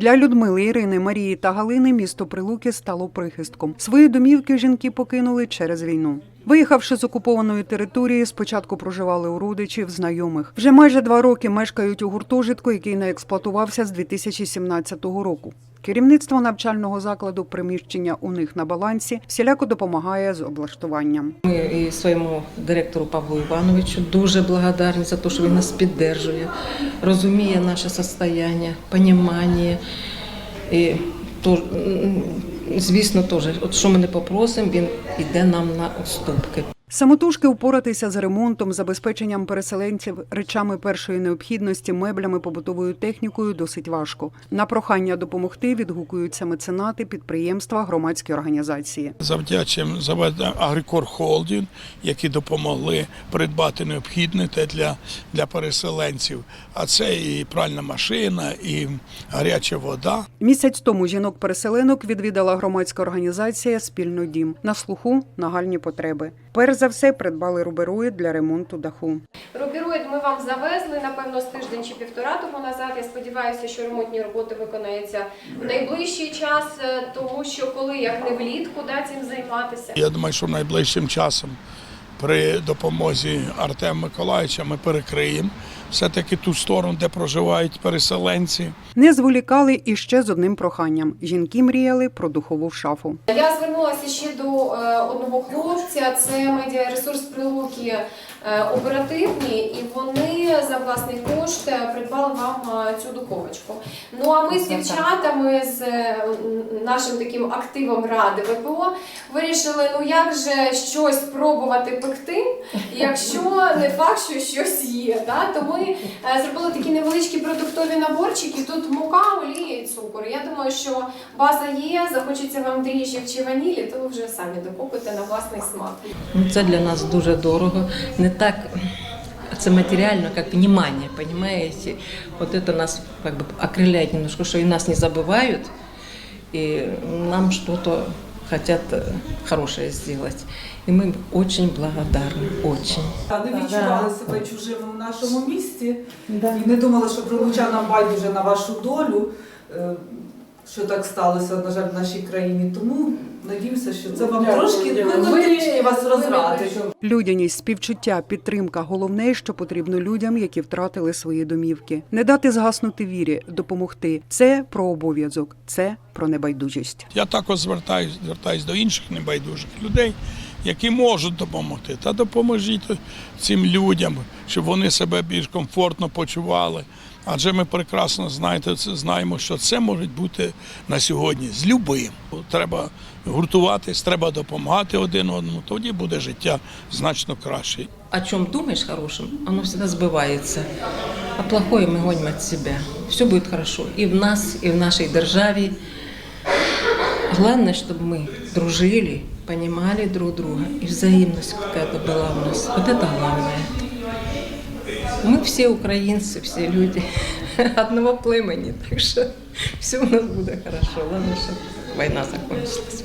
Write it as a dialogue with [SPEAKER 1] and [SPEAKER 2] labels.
[SPEAKER 1] Для Людмили, Ірини, Марії та Галини місто Прилуки стало прихистком. Свої домівки жінки покинули через війну. Виїхавши з окупованої території, спочатку проживали у родичів, знайомих. Вже майже два роки мешкають у гуртожитку, який не експлуатувався з 2017 року. Керівництво навчального закладу приміщення у них на балансі всіляко допомагає з облаштуванням.
[SPEAKER 2] Ми і своєму директору Павлу Івановичу дуже благодарні за те, що він нас підтримує, розуміє наше состояние, понімання. І то, звісно, теж, от що ми не попросимо, він йде нам на уступки.
[SPEAKER 1] Самотужки впоратися з ремонтом, забезпеченням переселенців речами першої необхідності, меблями, побутовою технікою досить важко. На прохання допомогти відгукуються меценати, підприємства, громадські організації.
[SPEAKER 3] Завдячуємо заведенню Агрикор Холдінг, які допомогли придбати необхідне те для, для переселенців. А це і пральна машина, і гаряча вода.
[SPEAKER 1] Місяць тому жінок-переселенок відвідала громадська організація Спільно дім на слуху нагальні потреби. Перш за все придбали рубероїд для ремонту даху.
[SPEAKER 4] Рубіроїд ми вам завезли, напевно, з тиждень чи півтора тому назад. Я сподіваюся, що ремонтні роботи виконаються в найближчий час, е, тому що коли як не влітку да, цим займатися.
[SPEAKER 3] Я думаю, що найближчим часом при допомозі Артема Миколаївича ми перекриємо все-таки ту сторону, де проживають переселенці.
[SPEAKER 1] Не зволікали і ще з одним проханням. Жінки мріяли про духову шафу.
[SPEAKER 4] Я звернулася ще до е, одного хлопця, це медіаресурс Прилуки е, оперативні, і вони за власний кошт е, придбали вам е, цю духовочку. Ну а ми з дівчатами, з е, нашим таким активом ради ВПО, вирішили, ну як же щось пробувати пекти, якщо не факт, що щось є. Да? То ми зробили такі невеличкі продуктові наборчики. Тут мука, олія і цукор. Я думаю, що база є, захочеться вам дріжджів чи ванілі, то ви вже самі докупите на власний смак.
[SPEAKER 2] Ну, Це для нас дуже дорого. Не так це матеріально, як внимание, понимаете? Вот это нас как бы окрыляет немножко, что и нас не забывают, и нам что-то хотят э, хорошее сделать. И мы им очень благодарны, очень.
[SPEAKER 5] А не відчували себе чужими в нашому місті і не думали, що прилучанам байдуже на вашу долю, е, що так сталося, на жаль, в нашій країні. Тому надіюся, що це вам трошки хоч трішки вас розрадить.
[SPEAKER 1] Людяність, співчуття, підтримка головне, що потрібно людям, які втратили свої домівки. Не дати згаснути вірі, допомогти. Це про обов'язок, це про небайдужість.
[SPEAKER 3] Я також звертаюсь, звертаюсь до інших небайдужих людей, які можуть допомогти. Та допоможіть цим людям, щоб вони себе більш комфортно почували. Адже ми прекрасно знаєте, це знаємо, що це може бути на сьогодні з любим. Треба гуртуватись, треба допомагати один одному. Тоді буде життя значно краще.
[SPEAKER 2] О чем думаешь хорошим, оно всегда сбывается. А плохое мы гоним от себя. Все будет хорошо и в нас, и в нашей державе. Главное, чтобы мы дружили, понимали друг друга, и взаимность какая-то была у нас. Вот это главное. Мы все украинцы, все люди одного племени, так что все у нас будет хорошо. Главное, чтобы война закончилась.